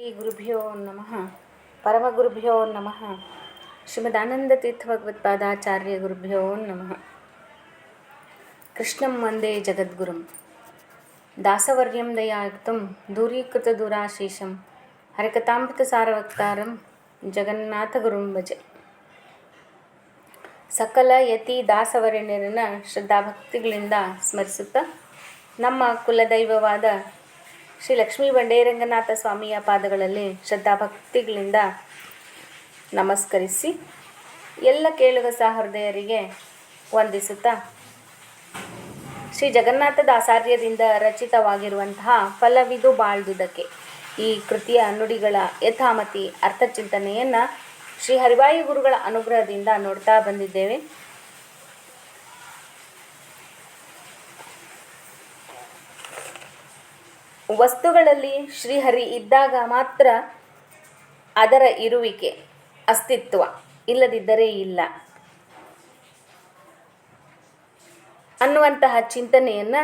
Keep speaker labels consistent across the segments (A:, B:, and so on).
A: ಶ್ರೀ ಗುರುಭ್ಯೋ ನಮಃ. ಪರಮಗುರುಭ್ಯೋ ನಮಃ. ಶ್ರೀಮದಾನಂದತೀರ್ಥ ಭಗವತ್ಪಾದಾಚಾರ್ಯ ಗುರುಭ್ಯೋ ನಮಃ. ಕೃಷ್ಣಂ ವಂದೇ ಜಗದ್ಗುರುಂ. ದಾಸವರ್ಯಂ ದಯಾಯುಕ್ತಂ ಸಾರವಕ್ತಾರಂ, ಜಗನ್ನಾಥಗುರುಂ ಭಜೆ. ಸಕಲ ಯತಿ ದಾಸವರ್ಯರನ್ನ ಶ್ರದ್ಧಾಭಕ್ತಿಗಳಿಂದ ಸ್ಮರಿಸುತ್ತಾ ನಮ್ಮ ಕುಲದೈವವಾದ ಶ್ರೀ ಲಕ್ಷ್ಮೀ ಬಂಡೇರಂಗನಾಥ ಸ್ವಾಮಿಯ ಪಾದಗಳಲ್ಲಿ ಶ್ರದ್ಧಾಭಕ್ತಿಗಳಿಂದ ನಮಸ್ಕರಿಸಿ ಎಲ್ಲ ಕೇಳುಗ ಸಹೃದಯರಿಗೆ ವಂದಿಸುತ್ತಾ ಶ್ರೀ ಜಗನ್ನಾಥ ದಾಸಾರ್ಯದಿಂದ ರಚಿತವಾಗಿರುವಂತಹ ಫಲವಿದು ಬಾಳ್ದುದಕ್ಕೆ ಈ ಕೃತಿಯ ನುಡಿಗಳ ಯಥಾಮತಿ ಅರ್ಥಚಿಂತನೆಯನ್ನು ಶ್ರೀ ಹರಿವಾಯು ಗುರುಗಳ ಅನುಗ್ರಹದಿಂದ ನೋಡ್ತಾ ಬಂದಿದ್ದೇವೆ. ವಸ್ತುಗಳಲ್ಲಿ ಶ್ರೀಹರಿ ಇದ್ದಾಗ ಮಾತ್ರ ಅದರ ಇರುವಿಕೆ ಅಸ್ತಿತ್ವ ಇಲ್ಲದಿದ್ದರೆ ಇಲ್ಲ. ಅನ್ನುವಂತಹ ಚಿಂತನೆಯನ್ನು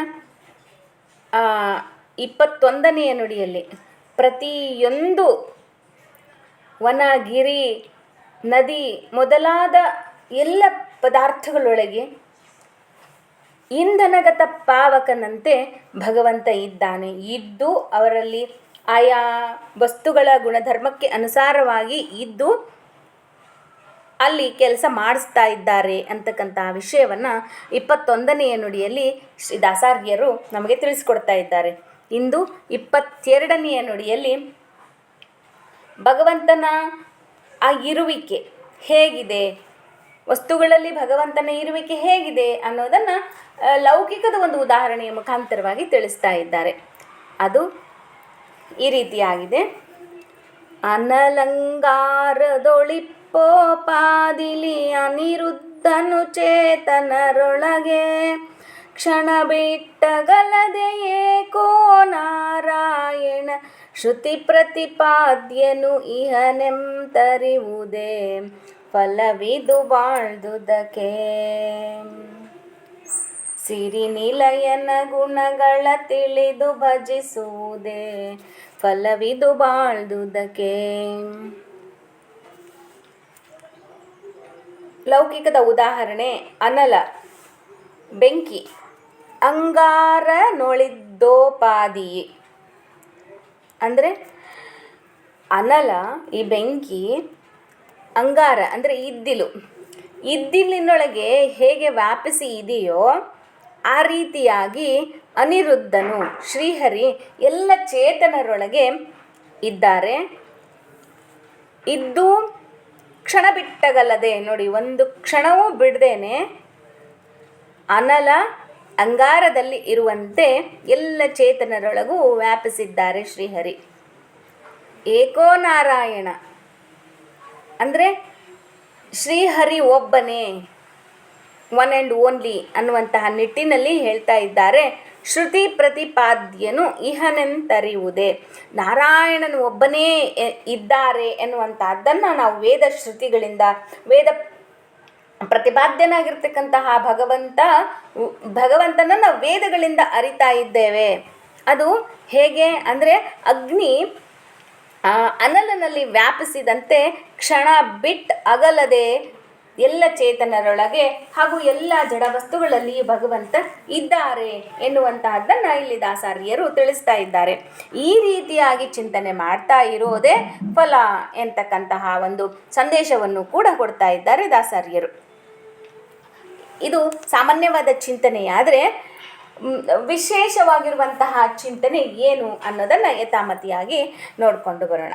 A: ಇಪ್ಪತ್ತೊಂದನೆಯ ನುಡಿಯಲ್ಲಿ ಪ್ರತಿಯೊಂದು ವನ ಗಿರಿ ನದಿ ಮೊದಲಾದ ಎಲ್ಲ ಪದಾರ್ಥಗಳೊಳಗೆ ಇಂಧನಗತ ಪಾವಕನಂತೆ ಭಗವಂತ ಇದ್ದಾನೆ. ಇದ್ದು ಅವರಲ್ಲಿ ಆಯಾ ವಸ್ತುಗಳ ಗುಣಧರ್ಮಕ್ಕೆ ಅನುಸಾರವಾಗಿ ಇದ್ದು ಅಲ್ಲಿ ಕೆಲಸ ಮಾಡಿಸ್ತಾ ಇದ್ದಾರೆ ಅಂತಕ್ಕಂತಹ ವಿಷಯವನ್ನು ಇಪ್ಪತ್ತೊಂದನೆಯ ನುಡಿಯಲ್ಲಿ ಶ್ರೀ ದಾಸಾರ್ಯರು ನಮಗೆ ತಿಳಿಸ್ಕೊಡ್ತಾ ಇದ್ದಾರೆ. ಇಂದು ಇಪ್ಪತ್ತೆರಡನೆಯ ನುಡಿಯಲ್ಲಿ ಭಗವಂತನ ಆ ಇರುವಿಕೆ ಹೇಗಿದೆ? ವಸ್ತುಗಳಲ್ಲಿ ಭಗವಂತನ ಇರುವಿಕೆ ಹೇಗಿದೆ ಅನ್ನೋದನ್ನು ಲೌಕಿಕದ ಒಂದು ಉದಾಹರಣೆಯ ಮುಖಾಂತರವಾಗಿ ತಿಳಿಸ್ತಾ ಇದ್ದಾರೆ. ಅದು ಈ ರೀತಿಯಾಗಿದೆ. ಅನಲಂಗಾರದೊಳಿಪ್ಪೋಪಾದಿಲಿ ಅನಿರುದ್ಧನು ಚೇತನರೊಳಗೆ ಕ್ಷಣ ಬಿಟ್ಟಗಲದೆ ಏಕೋ ನಾರಾಯಣ ಶ್ರುತಿ ಪ್ರತಿಪಾದ್ಯನು ಇಹನೆಂತರಿವುದೇ ಫಲವಿದು ಬಾಳ್ದುದಕ್ಕೆ ಸಿರಿನಿಲಯನ ಗುಣಗಳ ತಿಳಿದು ಭಜಿಸುವುದೇ ಫಲವಿದು ಬಾಳ್ದುದಕೆ ಲೌಕಿಕದ ಉದಾಹರಣೆ, ಅನಲ, ಬೆಂಕಿ, ಅಂಗಾರ ನೋಳಿದ್ದೋಪಾದಿ ಅಂದರೆ ಅನಲ, ಈ ಬೆಂಕಿ ಅಂಗಾರ, ಅಂದರೆ ಇದ್ದಿಲು. ಇದ್ದಿಲಿನೊಳಗೆ ಹೇಗೆ ವ್ಯಾಪಿಸಿ ಇದೆಯೋ ಆ ರೀತಿಯಾಗಿ ಅನಿರುದ್ಧನು ಶ್ರೀಹರಿ ಎಲ್ಲ ಚೇತನರೊಳಗೆ ಇದ್ದಾರೆ. ಇದ್ದು ಕ್ಷಣ ಬಿಟ್ಟಗಲ್ಲದೆ ನೋಡಿ, ಒಂದು ಕ್ಷಣವೂ ಬಿಡದೇನೆ ಅನಲ ಅಂಗಾರದಲ್ಲಿ ಇರುವಂತೆ ಎಲ್ಲ ಚೇತನರೊಳಗೂ ವ್ಯಾಪಿಸಿದ್ದಾರೆ ಶ್ರೀಹರಿ. ಏಕೋ ನಾರಾಯಣ. ಅಂದರೆ ಶ್ರೀಹರಿ ಒಬ್ಬನೇ ಒನ್ ಆ್ಯಂಡ್ ಓನ್ಲಿ ಅನ್ನುವಂತಹ ನಿಟ್ಟಿನಲ್ಲಿ ಹೇಳ್ತಾ ಇದ್ದಾರೆ. ಶ್ರುತಿ ಪ್ರತಿಪಾದ್ಯನು ಇಹನೆಂತರಿಯುವುದೇ. ನಾರಾಯಣನು ಒಬ್ಬನೇ ಇದ್ದಾರೆ ಎನ್ನುವಂತಹದ್ದನ್ನು ನಾವು ವೇದ ಶ್ರುತಿಗಳಿಂದ, ವೇದ ಪ್ರತಿಪಾದ್ಯನಾಗಿರ್ತಕ್ಕಂತಹ ಭಗವಂತ ಭಗವಂತನನ್ನು ವೇದಗಳಿಂದ ಅರಿತಾ ಇದ್ದೇವೆ. ಅದು ಹೇಗೆ ಅಂದರೆ ಅಗ್ನಿ ಅನಲನಲ್ಲಿ ವ್ಯಾಪಿಸಿದಂತೆ ಕ್ಷಣ ಬಿಟ್ ಅಗಲದೆ ಎಲ್ಲ ಚೇತನರೊಳಗೆ ಹಾಗೂ ಎಲ್ಲ ಜಡ ವಸ್ತುಗಳಲ್ಲಿ ಭಗವಂತ ಇದ್ದಾರೆ ಎನ್ನುವಂತಹದ್ದನ್ನು ಇಲ್ಲಿ ದಾಸಾರಿಯರು ತಿಳಿಸ್ತಾ ಇದ್ದಾರೆ. ಈ ರೀತಿಯಾಗಿ ಚಿಂತನೆ ಮಾಡ್ತಾ ಇರೋದೇ ಫಲ ಎಂತಕ್ಕಂತಹ ಒಂದು ಸಂದೇಶವನ್ನು ಕೂಡ ಕೊಡ್ತಾ ಇದ್ದಾರೆ ದಾಸಾರಿಯರು. ಇದು ಸಾಮಾನ್ಯವಾದ ಚಿಂತನೆಯಾದರೆ ವಿಶೇಷವಾಗಿರುವಂತಹ ಚಿಂತನೆ ಏನು ಅನ್ನೋದನ್ನು ಯಥಾಮತಿಯಾಗಿ ನೋಡಿಕೊಂಡು ಬರೋಣ.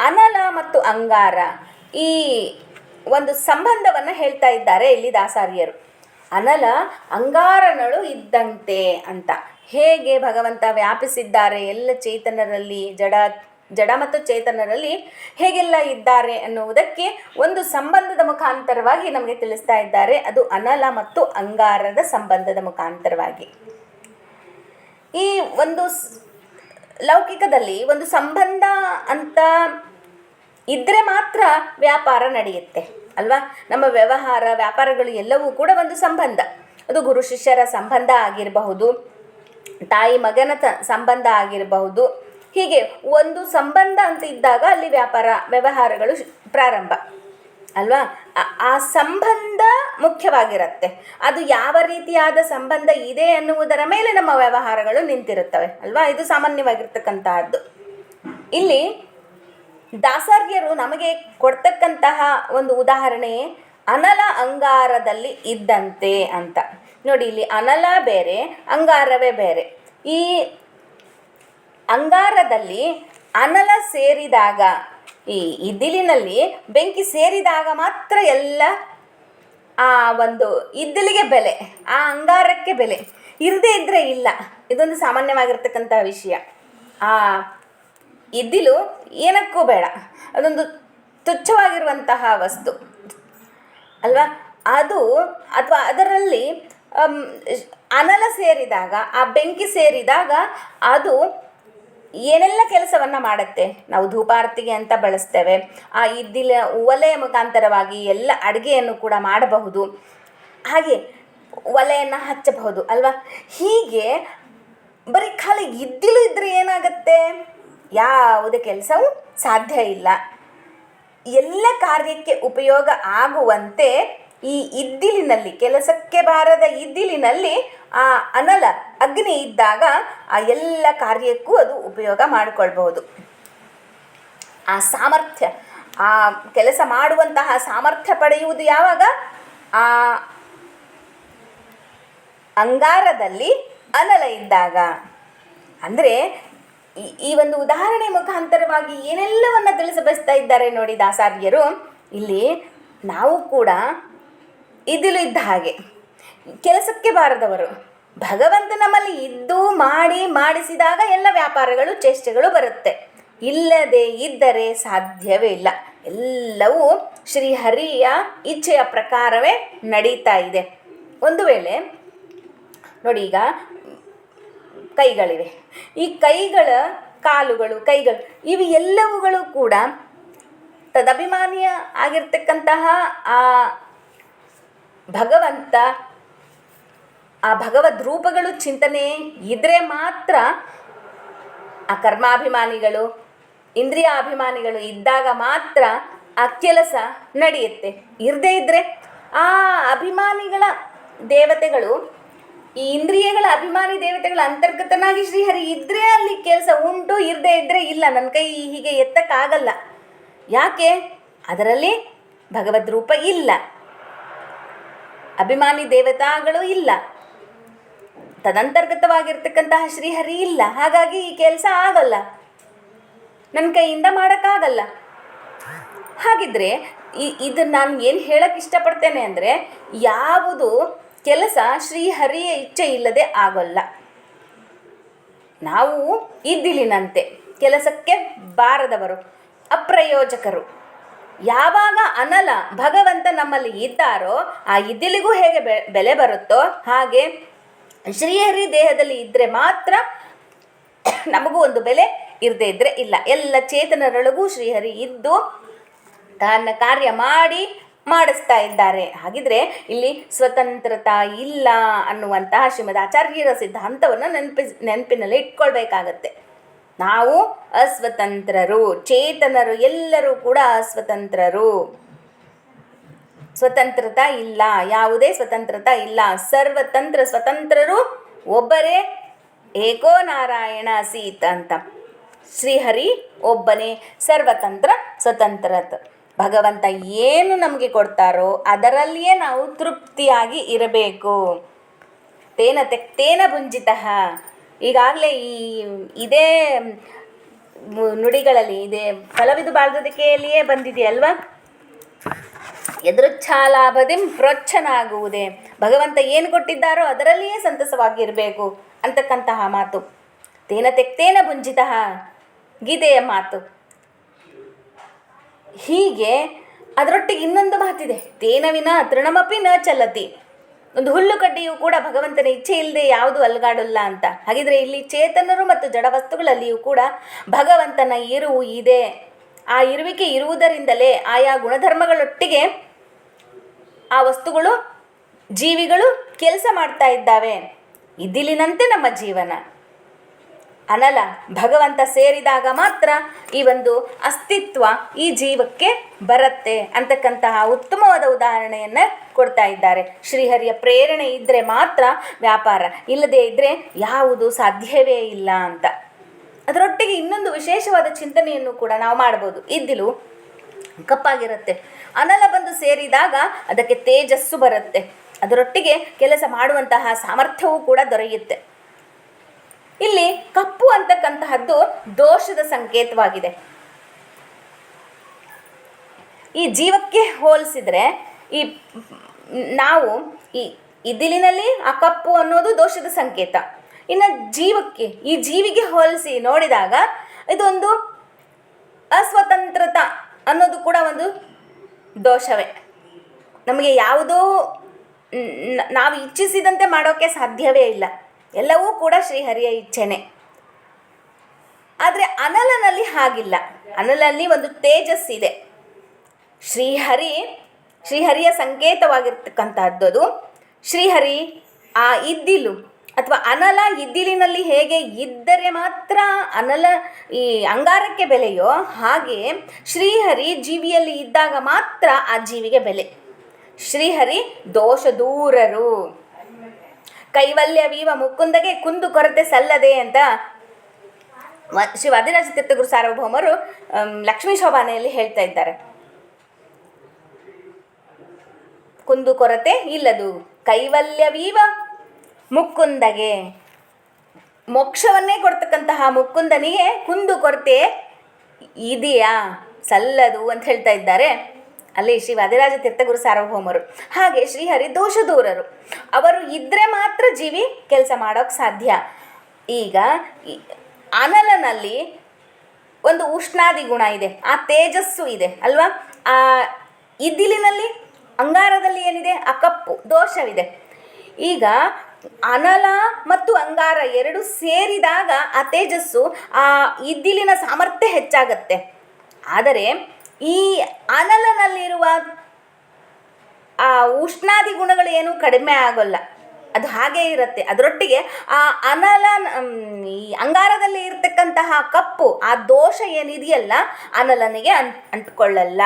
A: ಅನಲ ಮತ್ತು ಅಂಗಾರ ಈ ಒಂದು ಸಂಬಂಧವನ್ನು ಹೇಳ್ತಾ ಇದ್ದಾರೆ ಇಲ್ಲಿ ದಾಸಾರಿಯರು. ಅನಲ ಅಂಗಾರನಳು ಇದ್ದಂತೆ ಅಂತ. ಹೇಗೆ ಭಗವಂತ ವ್ಯಾಪಿಸಿದ್ದಾರೆ, ಎಲ್ಲ ಚೇತನರಲ್ಲಿ ಜಡ ಜಡ ಮತ್ತು ಚೇತನರಲ್ಲಿ ಹೇಗೆಲ್ಲ ಇದ್ದಾರೆ ಅನ್ನುವುದಕ್ಕೆ ಒಂದು ಸಂಬಂಧದ ಮುಖಾಂತರವಾಗಿ ನಮಗೆ ತಿಳಿಸ್ತಾ ಇದ್ದಾರೆ. ಅದು ಅನಲ ಮತ್ತು ಅಂಗಾರದ ಸಂಬಂಧದ ಮುಖಾಂತರವಾಗಿ. ಈ ಒಂದು ಲೌಕಿಕದಲ್ಲಿ ಒಂದು ಸಂಬಂಧ ಅಂತ ಇದ್ದರೆ ಮಾತ್ರ ವ್ಯಾಪಾರ ನಡೆಯುತ್ತೆ, ಅಲ್ವಾ? ನಮ್ಮ ವ್ಯವಹಾರ, ವ್ಯಾಪಾರಗಳು ಎಲ್ಲವೂ ಕೂಡ ಒಂದು ಸಂಬಂಧ. ಅದು ಗುರು ಶಿಷ್ಯರ ಸಂಬಂಧ ಆಗಿರಬಹುದು, ತಾಯಿ ಮಗನ ಸಂಬಂಧ ಆಗಿರಬಹುದು ಹೀಗೆ ಒಂದು ಸಂಬಂಧ ಅಂತ ಇದ್ದಾಗ ಅಲ್ಲಿ ವ್ಯಾಪಾರ ವ್ಯವಹಾರಗಳು ಪ್ರಾರಂಭ. ಅಲ್ವಾ? ಆ- ಆ ಸಂಬಂಧ ಮುಖ್ಯವಾಗಿರುತ್ತೆ. ಅದು ಯಾವ ರೀತಿಯಾದ ಸಂಬಂಧ ಇದೆ ಅನ್ನುವುದರ ಮೇಲೆ ನಮ್ಮ ವ್ಯವಹಾರಗಳು ನಿಂತಿರುತ್ತವೆ. ಅಲ್ವಾ? ಇದು ಸಾಮಾನ್ಯವಾಗಿರ್ತಕ್ಕಂತಹದ್ದು. ಇಲ್ಲಿ ದಾಸರ್ಯರು ನಮಗೆ ಕೊಡ್ತಕ್ಕಂತಹ ಒಂದು ಉದಾಹರಣೆ ಅನಲ ಅಂಗಾರದಲ್ಲಿ ಇದ್ದಂತೆ ಅಂತ. ನೋಡಿ, ಇಲ್ಲಿ ಅನಲ ಬೇರೆ, ಅಂಗಾರವೇ ಬೇರೆ. ಈ ಅಂಗಾರದಲ್ಲಿ ಅನಲ ಸೇರಿದಾಗ, ಈ ಇದ್ದಿಲಿನಲ್ಲಿ ಬೆಂಕಿ ಸೇರಿದಾಗ ಮಾತ್ರ ಎಲ್ಲ ಆ ಒಂದು ಇದ್ದಿಲಿಗೆ ಬೆಲೆ, ಆ ಅಂಗಾರಕ್ಕೆ ಬೆಲೆ ಇರದೇ ಇದ್ದರೆ ಇಲ್ಲ. ಇದೊಂದು ಸಾಮಾನ್ಯವಾಗಿರ್ತಕ್ಕಂಥ ವಿಷಯ. ಆ ಇದ್ದಿಲು ಏನಕ್ಕೂ ಬೇಡ. ಅದೊಂದು ತುಚ್ಛವಾಗಿರುವಂತಹ ವಸ್ತು. ಅಲ್ವಾ? ಅದು ಅಥವಾ ಅದರಲ್ಲಿ ಅನಲ ಸೇರಿದಾಗ, ಆ ಬೆಂಕಿ ಸೇರಿದಾಗ ಅದು ಏನೆಲ್ಲ ಕೆಲಸವನ್ನು ಮಾಡುತ್ತೆ? ನಾವು ಧೂಪಾರತಿಗೆ ಅಂತ ಬಳಸ್ತೇವೆ. ಆ ಇದ್ದಿಲ ಒಲೆಯ ಮುಖಾಂತರವಾಗಿ ಎಲ್ಲ ಅಡುಗೆಯನ್ನು ಕೂಡ ಮಾಡಬಹುದು. ಹಾಗೆ ಒಲೆಯನ್ನು ಹಚ್ಚಬಹುದು, ಅಲ್ವಾ? ಹೀಗೆ ಬರೀ ಖಾಲಿ ಇದ್ದಿಲು ಇದ್ದರೆ ಏನಾಗುತ್ತೆ? ಯಾವುದೇ ಕೆಲಸವೂ ಸಾಧ್ಯ ಇಲ್ಲ. ಎಲ್ಲ ಕಾರ್ಯಕ್ಕೆ ಉಪಯೋಗ ಆಗುವಂತೆ ಈ ಇದ್ದಿಲಿನಲ್ಲಿ, ಕೆಲಸಕ್ಕೆ ಬಾರದ ಇದ್ದಿಲಿನಲ್ಲಿ ಆ ಅನಲ ಅಗ್ನಿ ಇದ್ದಾಗ ಆ ಎಲ್ಲ ಕಾರ್ಯಕ್ಕೂ ಅದು ಉಪಯೋಗ ಮಾಡಿಕೊಳ್ಬಹುದು. ಆ ಸಾಮರ್ಥ್ಯ, ಆ ಕೆಲಸ ಮಾಡುವಂತಹ ಸಾಮರ್ಥ್ಯ ಪಡೆಯುವುದು ಯಾವಾಗ? ಆ ಅಂಗಾರದಲ್ಲಿ ಅನಲ ಇದ್ದಾಗ. ಅಂದರೆ ಈ ಒಂದು ಉದಾಹರಣೆ ಮುಖಾಂತರವಾಗಿ ಏನೆಲ್ಲವನ್ನು ತಿಳಿಸಬಯಸ್ತಾ ಇದ್ದಾರೆ ನೋಡಿ ದಾಸಾರ್ಯರು. ಇಲ್ಲಿ ನಾವು ಕೂಡ ಇದಿಲು ಇದ್ದ ಹಾಗೆ, ಕೆಲಸಕ್ಕೆ ಬಾರದವರು. ಭಗವಂತ ನಮ್ಮಲ್ಲಿ ಇದ್ದು ಮಾಡಿ ಮಾಡಿಸಿದಾಗ ಎಲ್ಲ ವ್ಯಾಪಾರಗಳು, ಚೇಷ್ಟೆಗಳು ಬರುತ್ತೆ. ಇಲ್ಲದೆ ಇದ್ದರೆ ಸಾಧ್ಯವೇ ಇಲ್ಲ. ಎಲ್ಲವೂ ಶ್ರೀಹರಿಯ ಇಚ್ಛೆಯ ಪ್ರಕಾರವೇ ನಡೀತಾ ಇದೆ. ಒಂದು ವೇಳೆ, ನೋಡಿ ಈಗ ಕೈಗಳಿವೆ. ಈ ಕೈಗಳ ಕಾಲುಗಳು, ಕೈಗಳು, ಇವು ಎಲ್ಲವುಗಳು ಕೂಡ ತದಭಿಮಾನಿಯ ಆಗಿರ್ತಕ್ಕಂತಹ ಆ ಭಗವಂತ ಆ ಭಗವದ್ ರೂಪಗಳು ಚಿಂತನೆ ಇದ್ರೆ ಮಾತ್ರ ಆ ಕರ್ಮಾಭಿಮಾನಿಗಳು ಇಂದ್ರಿಯ ಅಭಿಮಾನಿಗಳು ಇದ್ದಾಗ ಮಾತ್ರ ಆ ಕೆಲಸ ನಡೆಯುತ್ತೆ. ಇರದೇ ಇದ್ದರೆ ಆ ಅಭಿಮಾನಿಗಳ ದೇವತೆಗಳು, ಈ ಇಂದ್ರಿಯಗಳ ಅಭಿಮಾನಿ ದೇವತೆಗಳ ಅಂತರ್ಗತನಾಗಿ ಶ್ರೀಹರಿ ಇದ್ದರೆ ಅಲ್ಲಿ ಕೆಲಸ ಉಂಟು, ಇರದೇ ಇದ್ದರೆ ಇಲ್ಲ. ನನ್ನ ಕೈ ಹೀಗೆ ಎತ್ತಕ್ಕಾಗಲ್ಲ. ಯಾಕೆ? ಅದರಲ್ಲಿ ಭಗವದ್ ರೂಪ ಇಲ್ಲ. ಅಭಿಮಾನಿ ದೇವತಾಗಳು ಇಲ್ಲ. ತದಂತರ್ಗತವಾಗಿರ್ತಕ್ಕಂತಹ ಶ್ರೀಹರಿ ಇಲ್ಲ. ಹಾಗಾಗಿ ಈ ಕೆಲಸ ಆಗಲ್ಲ. ನನ್ನ ಕೈಯಿಂದ ಮಾಡೋಕ್ಕಾಗಲ್ಲ. ಹಾಗಿದ್ರೆ ಈ, ಇದು ನಾನು ಏನು ಹೇಳಕ್ಕೆ ಇಷ್ಟಪಡ್ತೇನೆ ಅಂದರೆ ಯಾವುದು ಕೆಲಸ ಶ್ರೀಹರಿಯ ಇಚ್ಛೆ ಇಲ್ಲದೆ ಆಗೋಲ್ಲ. ನಾವು ಇದ್ದಿಲಿನಂತೆ ಕೆಲಸಕ್ಕೆ ಬಾರದವರು, ಅಪ್ರಯೋಜಕರು. ಯಾವಾಗ ಅನಲ ಭಗವಂತ ನಮ್ಮಲ್ಲಿ ಇದ್ದಾರೋ ಆ ಇದ್ದಿಲಿಗೂ ಹೇಗೆ ಬೆಲೆ ಬರುತ್ತೋ ಹಾಗೆ ಶ್ರೀಹರಿ ದೇಹದಲ್ಲಿ ಇದ್ದರೆ ಮಾತ್ರ ನಮಗೂ ಒಂದು ಬೆಲೆ ಇರದೇ ಇದ್ದರೆ ಇಲ್ಲ. ಎಲ್ಲ ಚೇತನರೊಳಗೂ ಶ್ರೀಹರಿ ಇದ್ದು ತನ್ನ ಕಾರ್ಯ ಮಾಡಿ ಮಾಡಿಸ್ತಾ ಇದ್ದಾರೆ. ಹಾಗಿದ್ರೆ ಇಲ್ಲಿ ಸ್ವತಂತ್ರತಾ ಇಲ್ಲ ಅನ್ನುವಂತಹ ಶ್ರೀಮದ್ ಆಚಾರ್ಯರ ಸಿದ್ಧಾಂತವನ್ನು ನೆನಪಿ ನೆನಪಿನಲ್ಲಿ ಇಟ್ಕೊಳ್ಬೇಕಾಗತ್ತೆ. ನಾವು ಅಸ್ವತಂತ್ರರು, ಚೇತನರು ಎಲ್ಲರೂ ಕೂಡ ಅಸ್ವತಂತ್ರರು. ಸ್ವತಂತ್ರತಾ ಇಲ್ಲ. ಯಾವುದೇ ಸ್ವತಂತ್ರತಾ ಇಲ್ಲ. ಸರ್ವತಂತ್ರ ಸ್ವತಂತ್ರರು ಒಬ್ಬರೇ. ಏಕೋ ನಾರಾಯಣ ಸೀತ ಅಂತ. ಶ್ರೀಹರಿ ಒಬ್ಬನೇ. ಸರ್ವತಂತ್ರ ಸ್ವತಂತ್ರತ. ಭಗವಂತ ಏನು ನಮಗೆ ಕೊಡ್ತಾರೋ ಅದರಲ್ಲಿಯೇ ನಾವು ತೃಪ್ತಿಯಾಗಿ ಇರಬೇಕು. ತೇನ ತೆಕ್ತೇನ ಭುಂಜಿತ. ಈಗಾಗಲೇ ಈ, ಇದೇ ನುಡಿಗಳಲ್ಲಿ, ಇದೇ ಫಲವಿದು ಬಾಳ್ದದಕ್ಕೆಯಲ್ಲಿಯೇ ಬಂದಿದೆಯಲ್ವಾ? ಎದುರುಚ್ಛಾಲಾಭದಿಂ ಪ್ರೋಚ್ಛನಾಗುವುದೇ. ಭಗವಂತ ಏನು ಕೊಟ್ಟಿದ್ದಾರೋ ಅದರಲ್ಲಿಯೇ ಸಂತಸವಾಗಿರಬೇಕು. ಅಂತಕ್ಕಂತಹ ಮಾತು. ತೇನ ತೆಕ್ತೇನ ಭುಂಜಿತ. ಗೀತೆಯ ಮಾತು. ಹೀಗೆ ಅದರೊಟ್ಟಿಗೆ ಇನ್ನೊಂದು ಮಾತಿದೆ. ತೇನ ವಿನ ತೃಣಮಪಿ ನ ಚಲತಿ. ಒಂದು ಹುಲ್ಲು ಕಡ್ಡಿಯು ಕೂಡ ಭಗವಂತನ ಇಚ್ಛೆ ಇಲ್ಲದೆ ಯಾವುದು ಅಲ್ಗಾಡಲ್ಲ ಅಂತ. ಹಾಗಿದ್ರೆ ಇಲ್ಲಿ ಚೇತನರು ಮತ್ತು ಜಡ ವಸ್ತುಗಳಲ್ಲಿಯೂ ಕೂಡ ಭಗವಂತನ ಇರುವು ಇದೆ. ಆ ಇರುವಿಕೆ ಇರುವುದರಿಂದಲೇ ಆಯಾ ಗುಣಧರ್ಮಗಳೊಟ್ಟಿಗೆ ಆ ವಸ್ತುಗಳು, ಜೀವಿಗಳು ಕೆಲಸ ಮಾಡ್ತಾ ಇದ್ದಾವೆ. ಇದಿಲಿನಂತೆ ನಮ್ಮ ಜೀವನ. ಅನಲ, ಭಗವಂತ ಸೇರಿದಾಗ ಮಾತ್ರ ಈ ಒಂದು ಅಸ್ತಿತ್ವ ಈ ಜೀವಕ್ಕೆ ಬರುತ್ತೆ ಅಂತಕ್ಕಂತಹ ಉತ್ತಮವಾದ ಉದಾಹರಣೆಯನ್ನು ಕೊಡ್ತಾ ಇದ್ದಾರೆ. ಶ್ರೀಹರಿಯ ಪ್ರೇರಣೆ ಇದ್ದರೆ ಮಾತ್ರ ವ್ಯಾಪಾರ, ಇಲ್ಲದೇ ಇದ್ದರೆ ಯಾವುದು ಸಾಧ್ಯವೇ ಇಲ್ಲ ಅಂತ. ಅದರೊಟ್ಟಿಗೆ ಇನ್ನೊಂದು ವಿಶೇಷವಾದ ಚಿಂತನೆಯನ್ನು ಕೂಡ ನಾವು ಮಾಡ್ಬೋದು ಇದ್ದಿಲು ಕಪ್ಪಾಗಿರುತ್ತೆ. ಅನಲ ಬಂದು ಸೇರಿದಾಗ ಅದಕ್ಕೆ ತೇಜಸ್ಸು ಬರುತ್ತೆ. ಅದರೊಟ್ಟಿಗೆ ಕೆಲಸ ಮಾಡುವಂತಹ ಸಾಮರ್ಥ್ಯವೂ ಕೂಡ ದೊರೆಯುತ್ತೆ. ಇಲ್ಲಿ ಕಪ್ಪು ಅಂತಕ್ಕಂತಹದ್ದು ದೋಷದ ಸಂಕೇತವಾಗಿದೆ. ಈ ಜೀವಕ್ಕೆ ಹೋಲಿಸಿದ್ರೆ ಈ ನಾವು ಈ ಇದಿಲಿನಲ್ಲಿ ಆ ಕಪ್ಪು ಅನ್ನೋದು ದೋಷದ ಸಂಕೇತ. ಇನ್ನು ಜೀವಕ್ಕೆ, ಈ ಜೀವಿಗೆ ಹೋಲಿಸಿ ನೋಡಿದಾಗ ಇದೊಂದು ಅಸ್ವತಂತ್ರತ ಅನ್ನೋದು ಕೂಡ ಒಂದು ದೋಷವೇ. ನಮಗೆ ಯಾವುದೋ ನಾವು ಇಚ್ಛಿಸಿದಂತೆ ಮಾಡೋಕ್ಕೆ ಸಾಧ್ಯವೇ ಇಲ್ಲ. ಎಲ್ಲವೂ ಕೂಡ ಶ್ರೀಹರಿಯ ಇಚ್ಛೆನೆ. ಆದರೆ ಅನಲನಲ್ಲಿ ಹಾಗಿಲ್ಲ. ಅನಲಲ್ಲಿ ಒಂದು ತೇಜಸ್ಸಿದೆ ಶ್ರೀಹರಿ, ಶ್ರೀಹರಿಯ ಸಂಕೇತವಾಗಿರ್ತಕ್ಕಂಥದ್ದು ಶ್ರೀಹರಿ ಆ ಇದ್ದಿಲು ಅಥವಾ ಅನಲ ಇದ್ದಿಲಿನಲ್ಲಿ ಹೇಗೆ ಇದ್ದರೆ ಮಾತ್ರ ಅನಲ ಈ ಅಂಗಾರಕ್ಕೆ ಬೆಲೆಯೋ ಹಾಗೆ ಶ್ರೀಹರಿ ಜೀವಿಯಲ್ಲಿ ಇದ್ದಾಗ ಮಾತ್ರ ಆ ಜೀವಿಗೆ ಬೆಲೆ. ಶ್ರೀಹರಿ ದೋಷ ದೂರರು ಕೈವಲ್ಯವೀವ ಮುಕುಂದಗೆ ಕುಂದು ಕೊರತೆ ಸಲ್ಲದೆ ಅಂತ ಶ್ರೀ ವಾದಿರಾಜ ತೀರ್ಥಗುರು ಸಾರ್ವಭೌಮರು ಲಕ್ಷ್ಮೀ ಶೋಭಾನೆಯಲ್ಲಿ ಹೇಳ್ತಾ ಇದ್ದಾರೆ. ಕುಂದು ಕೊರತೆ ಇಲ್ಲದು. ಕೈವಲ್ಯವೀವ ಮುಕ್ಕುಂದಗೆ ಮೋಕ್ಷವನ್ನೇ ಕೊಡ್ತಕ್ಕಂತಹ ಮುಕ್ಕುಂದನಿಗೆ ಕುಂದು ಕೊರತೆ ಇದೆಯಾ? ಸಲ್ಲದು ಅಂತ ಹೇಳ್ತಾ ಇದ್ದಾರೆ. ಅಲ್ಲಿ ಶ್ರೀ ವಾದಿರಾಜ ತೀರ್ಥಗುರು ಸಾರ್ವಭೌಮರು. ಹಾಗೆ ಶ್ರೀಹರಿ ದೋಷ ದೂರರು ಅವರು ಇದ್ರೆ ಮಾತ್ರ ಜೀವಿ, ಕೆಲಸ ಮಾಡೋಕ್ಕೆ ಸಾಧ್ಯ. ಈಗ ಅನಲನಲ್ಲಿ ಒಂದು ಉಷ್ಣಾದಿ ಗುಣ ಇದೆ. ಆ ತೇಜಸ್ಸು ಇದೆ, ಅಲ್ವಾ? ಆ ಇದ್ದಿಲಿನಲ್ಲಿ ಅಂಗಾರದಲ್ಲಿ ಏನಿದೆ? ಆ ಕಪ್ಪು, ದೋಷವಿದೆ. ಈಗ ಅನಲ ಮತ್ತು ಅಂಗಾರ ಎರಡು ಸೇರಿದಾಗ ಆ ತೇಜಸ್ಸು, ಆ ಇದ್ದಿಲಿನ ಸಾಮರ್ಥ್ಯ ಹೆಚ್ಚಾಗತ್ತೆ. ಆದರೆ ಈ ಅನಲನಲ್ಲಿರುವ ಆ ಉಷ್ಣಾದಿ ಗುಣಗಳು ಏನು ಕಡಿಮೆ ಆಗೋಲ್ಲ. ಅದು ಹಾಗೇ ಇರುತ್ತೆ. ಅದರೊಟ್ಟಿಗೆ ಆ ಅನಲ ಈ ಅಂಗಾರದಲ್ಲಿ ಇರತಕ್ಕಂತಹ ಕಪ್ಪು, ಆ ದೋಷ ಏನಿದೆಯಲ್ಲ, ಅನಲನಿಗೆ ಅನ್, ಅಂಟ್ಕೊಳ್ಳಲ್ಲ.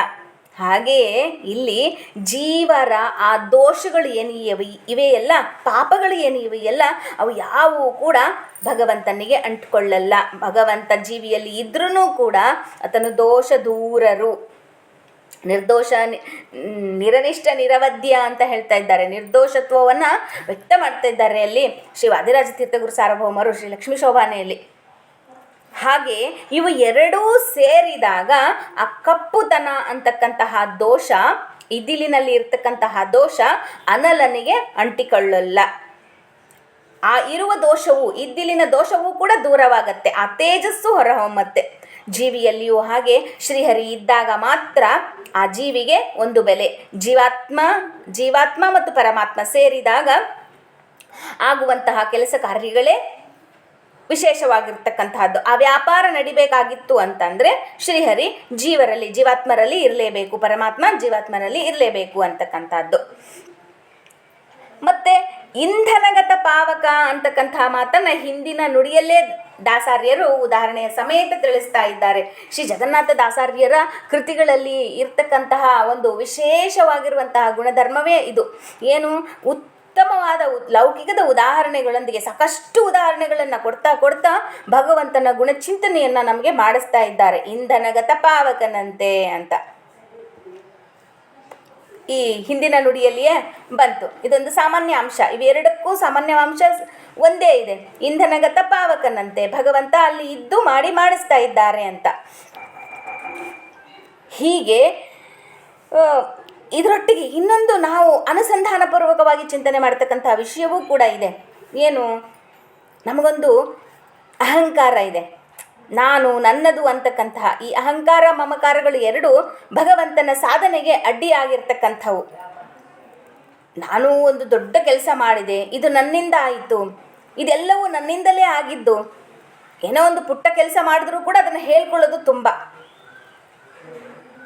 A: ಹಾಗೆಯೇ ಇಲ್ಲಿ ಜೀವರ ಆ ದೋಷಗಳು ಏನು ಇವೆ? ಇವೆಯಲ್ಲ ಪಾಪಗಳು ಏನು ಇವೆಯಲ್ಲ ಅವು ಯಾವುವು ಕೂಡ ಭಗವಂತನಿಗೆ ಅಂಟ್ಕೊಳ್ಳಲ್ಲ. ಭಗವಂತ ಜೀವಿಯಲ್ಲಿ ಇದ್ರೂ ಕೂಡ ಆತನು ದೋಷ ದೂರರು. ನಿರ್ದೋಷ ನಿರನಿಷ್ಠ ನಿರವಧ್ಯ ಅಂತ ಹೇಳ್ತಾ ಇದ್ದಾರೆ. ನಿರ್ದೋಷತ್ವವನ್ನು ವ್ಯಕ್ತ ಮಾಡ್ತಾ ಇದ್ದಾರೆ ಅಲ್ಲಿ ಶ್ರೀ ವಾದಿರಾಜ ತೀರ್ಥಗುರು ಸಾರ್ವಭೌಮರು ಶ್ರೀ ಲಕ್ಷ್ಮೀ ಶೋಭಾನೆಯಲ್ಲಿ. ಹಾಗೆ ಇವು ಎರಡೂ ಸೇರಿದಾಗ ಆ ಕಪ್ಪುತನ ಅಂತಕ್ಕಂತಹ ದೋಷ, ಇದಿಲಿನಲ್ಲಿ ಇರ್ತಕ್ಕಂತಹ ದೋಷ ಅನಲನಿಗೆ ಅಂಟಿಕೊಳ್ಳಲ್ಲ. ಆ ಇರುವ ದೋಷವು, ಇದ್ದಿಲಿನ ದೋಷವೂ ಕೂಡ ದೂರವಾಗತ್ತೆ. ಆ ತೇಜಸ್ಸು ಹೊರಹೊಮ್ಮತ್ತೆ. ಜೀವಿಯಲ್ಲಿಯೂ ಹಾಗೆ ಶ್ರೀಹರಿ ಇದ್ದಾಗ ಮಾತ್ರ ಆ ಜೀವಿಗೆ ಒಂದು ಬೆಲೆ. ಜೀವಾತ್ಮ ಜೀವಾತ್ಮ ಮತ್ತು ಪರಮಾತ್ಮ ಸೇರಿದಾಗ ಆಗುವಂತಹ ಕೆಲಸ ಕಾರ್ಯಗಳೇ ವಿಶೇಷವಾಗಿರ್ತಕ್ಕಂತಹದ್ದು. ಆ ವ್ಯಾಪಾರ ನಡಿಬೇಕಾಗಿತ್ತು ಅಂತಂದರೆ ಶ್ರೀಹರಿ ಜೀವರಲ್ಲಿ, ಜೀವಾತ್ಮರಲ್ಲಿ ಇರಲೇಬೇಕು, ಪರಮಾತ್ಮ ಜೀವಾತ್ಮರಲ್ಲಿ ಇರಲೇಬೇಕು ಅಂತಕ್ಕಂಥದ್ದು ಮತ್ತೆ ಇಂಧನಗತ ಪಾವಕ ಅಂತಕ್ಕಂತಹ ಮಾತನ್ನ ಹಿಂದಿನ ನುಡಿಯಲ್ಲೇ ದಾಸಾರ್ಯರು ಉದಾಹರಣೆಯ ಸಮೇತ ತಿಳಿಸ್ತಾ ಇದ್ದಾರೆ. ಶ್ರೀ ಜಗನ್ನಾಥ ದಾಸಾರ್ಯರ ಕೃತಿಗಳಲ್ಲಿ ಇರ್ತಕ್ಕಂತಹ ಒಂದು ವಿಶೇಷವಾಗಿರುವಂತಹ ಗುಣಧರ್ಮವೇ ಇದು. ಏನು? ಉತ್ತಮವಾದ ಲೌಕಿಕದ ಉದಾಹರಣೆಗಳೊಂದಿಗೆ ಸಾಕಷ್ಟು ಉದಾಹರಣೆಗಳನ್ನು ಕೊಡ್ತಾ ಕೊಡ್ತಾ ಭಗವಂತನ ಗುಣಚಿಂತನೆಯನ್ನು ನಮಗೆ ಮಾಡಿಸ್ತಾ ಇದ್ದಾರೆ. ಇಂಧನಗತ ಪಾವಕನಂತೆ ಅಂತ. ಈ ಹಿಂದಿನ ನುಡಿಯಲ್ಲಿಯೇ ಬಂತು. ಇದೊಂದು ಸಾಮಾನ್ಯ ಅಂಶ. ಇವೆರಡಕ್ಕೂ ಸಾಮಾನ್ಯ ಅಂಶ ಒಂದೇ ಇದೆ. ಇಂಧನಗತ ಪಾವಕನಂತೆ. ಭಗವಂತ ಅಲ್ಲಿ ಇದ್ದು ಮಾಡಿ ಮಾಡಿಸ್ತಾ ಇದ್ದಾರೆ ಅಂತ. ಹೀಗೆ ಇದರೊಟ್ಟಿಗೆ ಇನ್ನೊಂದು ನಾವು ಅನುಸಂಧಾನಪೂರ್ವಕವಾಗಿ ಚಿಂತನೆ ಮಾಡ್ತಕ್ಕಂಥ ವಿಷಯವೂ ಕೂಡ ಇದೆ. ಏನು? ನಮಗೊಂದು ಅಹಂಕಾರ ಇದೆ. ನಾನು ನನ್ನದು ಅಂತಕ್ಕಂತಹ ಈ ಅಹಂಕಾರ, ಮಮಕಾರಗಳು ಎರಡು ಭಗವಂತನ ಸಾಧನೆಗೆ ಅಡ್ಡಿಯಾಗಿರ್ತಕ್ಕಂಥವು ನಾನು ಒಂದು ದೊಡ್ಡ ಕೆಲಸ ಮಾಡಿದೆ. ಇದು ನನ್ನಿಂದ ಆಯಿತು. ಇದೆಲ್ಲವೂ ನನ್ನಿಂದಲೇ ಆಗಿದ್ದು. ಏನೋ ಒಂದು ಪುಟ್ಟ ಕೆಲಸ ಮಾಡಿದ್ರೂ ಕೂಡ ಅದನ್ನು ಹೇಳ್ಕೊಳ್ಳೋದು ತುಂಬ.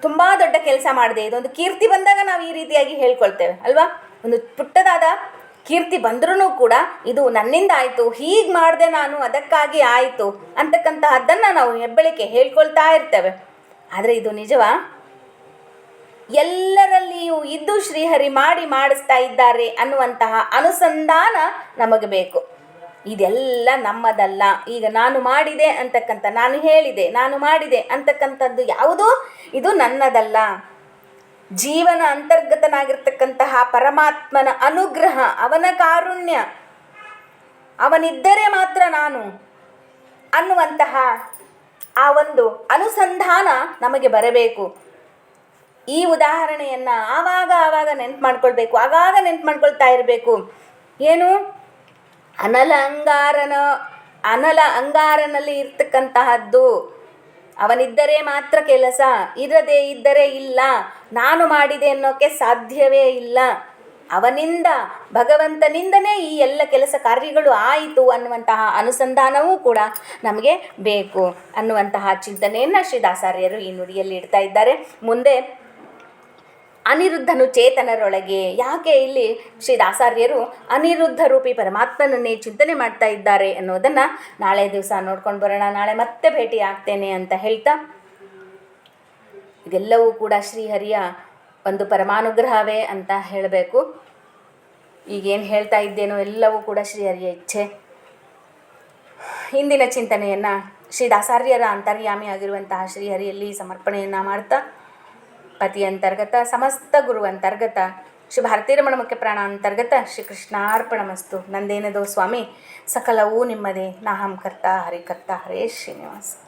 A: ತುಂಬ ದೊಡ್ಡ ಕೆಲಸ ಮಾಡಿದೆ. ಇದೊಂದು ಕೀರ್ತಿ ಬಂದಾಗ ನಾವು ಈ ರೀತಿಯಾಗಿ ಹೇಳ್ಕೊಳ್ತೇವೆ, ಅಲ್ವಾ? ಒಂದು ಪುಟ್ಟದಾದ ಕೀರ್ತಿ ಬಂದ್ರೂ ಕೂಡ ಇದು ನನ್ನಿಂದ ಆಯ್ತು, ಹೀಗೆ ಮಾಡಿದೆ ನಾನು, ಅದಕ್ಕಾಗಿ ಆಯಿತು ಅಂತಕ್ಕಂತಹದ್ದನ್ನು ನಾವು ಹೆಬ್ಬಳಿಕೆ ಹೇಳ್ಕೊಳ್ತಾ ಇರ್ತೇವೆ. ಆದರೆ ಇದು ನಿಜವಾ? ಎಲ್ಲರಲ್ಲಿಯೂ ಇದ್ದು ಶ್ರೀಹರಿ ಮಾಡಿ ಮಾಡಿಸ್ತಾ ಇದ್ದಾರೆ ಅನ್ನುವಂತಹ ಅನುಸಂಧಾನ ನಮಗೆ ಬೇಕು. ಇದೆಲ್ಲ ನಮ್ಮದಲ್ಲ. ಈಗ ನಾನು ಮಾಡಿದೆ ಅಂತಕ್ಕಂಥ, ನಾನು ಹೇಳಿದೆ, ನಾನು ಮಾಡಿದೆ ಅಂತಕ್ಕಂಥದ್ದು ಯಾವುದು? ಇದು ನನ್ನದಲ್ಲ. ಜೀವನ ಅಂತರ್ಗತನಾಗಿರ್ತಕ್ಕಂತಹ ಪರಮಾತ್ಮನ ಅನುಗ್ರಹ, ಅವನ ಕಾರುಣ್ಯ, ಅವನಿದ್ದರೆ ಮಾತ್ರ ನಾನು ಅನ್ನುವಂತಹ ಆ ಒಂದು ಅನುಸಂಧಾನ ನಮಗೆ ಬರಬೇಕು. ಈ ಉದಾಹರಣೆಯನ್ನು ಆವಾಗ ಆವಾಗ ನೆನ್ಪು ಮಾಡ್ಕೊಳ್ಬೇಕು, ಆಗಾಗ ನೆನ್ಪು ಮಾಡ್ಕೊಳ್ತಾ ಇರಬೇಕು. ಏನು? ಅನಲ ಅಂಗಾರನ, ಅನಲ ಅಂಗಾರನಲ್ಲಿ ಇರ್ತಕ್ಕಂತಹದ್ದು. ಅವನಿದ್ದರೆ ಮಾತ್ರ ಕೆಲಸ, ಇರದೇ ಇದ್ದರೆ ಇಲ್ಲ. ನಾನು ಮಾಡಿದೆ ಅನ್ನೋಕ್ಕೆ ಸಾಧ್ಯವೇ ಇಲ್ಲ. ಅವನಿಂದ, ಭಗವಂತನಿಂದನೇ ಈ ಎಲ್ಲ ಕೆಲಸ ಕಾರ್ಯಗಳು ಆಯಿತು ಅನ್ನುವಂತಹ ಅನುಸಂಧಾನವೂ ಕೂಡ ನಮಗೆ ಬೇಕು ಅನ್ನುವಂತಹ ಚಿಂತನೆಯನ್ನು ಶ್ರೀದಾಸಾರ್ಯರು ಈ ನುಡಿಯಲ್ಲಿ ಇಡ್ತಾ ಇದ್ದಾರೆ. ಮುಂದೆ ಅನಿರುದ್ಧನು ಚೇತನರೊಳಗೆ. ಯಾಕೆ ಇಲ್ಲಿ ಶ್ರೀ ದಾಸಾರ್ಯರು ಅನಿರುದ್ಧ ರೂಪಿ ಪರಮಾತ್ಮನನ್ನೇ ಚಿಂತನೆ ಮಾಡ್ತಾ ಇದ್ದಾರೆ ಅನ್ನೋದನ್ನು ನಾಳೆ ದಿವಸ ನೋಡ್ಕೊಂಡು ಬರೋಣ. ನಾಳೆ ಮತ್ತೆ ಭೇಟಿ ಆಗ್ತೇನೆ ಅಂತ ಹೇಳ್ತಾ ಇದೆಲ್ಲವೂ ಕೂಡ ಶ್ರೀಹರಿಯ ಒಂದು ಪರಮಾನುಗ್ರಹವೇ ಅಂತ ಹೇಳಬೇಕು. ಈಗೇನು ಹೇಳ್ತಾ ಇದ್ದೇನೋ ಎಲ್ಲವೂ ಕೂಡ ಶ್ರೀಹರಿಯ ಇಚ್ಛೆ. ಹಿಂದಿನ ಚಿಂತನೆಯನ್ನು ಶ್ರೀ ದಾಸಾರ್ಯರ ಅಂತರ್ಯಾಮಿ ಆಗಿರುವಂತಹ ಶ್ರೀಹರಿಯಲ್ಲಿ ಸಮರ್ಪಣೆಯನ್ನು ಮಾಡ್ತಾ ಪತಿ ಅಂತರ್ಗತ ಸಮಸ್ತ ಗುರು ಅಂತರ್ಗತ ಶ್ರೀ ಭಾರತೀರಮಣ ಮುಖ್ಯ ಪ್ರಾಣ ಅಂತರ್ಗತ ಶ್ರೀ ಕೃಷ್ಣಾರ್ಪಣಮಸ್ತು ನಂದೇನದೋ ಸ್ವಾಮಿ? ಸಕಲವೂ ನಿಮ್ಮದೇ. ನಾಹಂ ಕರ್ತ ಹರಿಕರ್ತ ಹರೇ ಶ್ರೀನಿವಾಸ.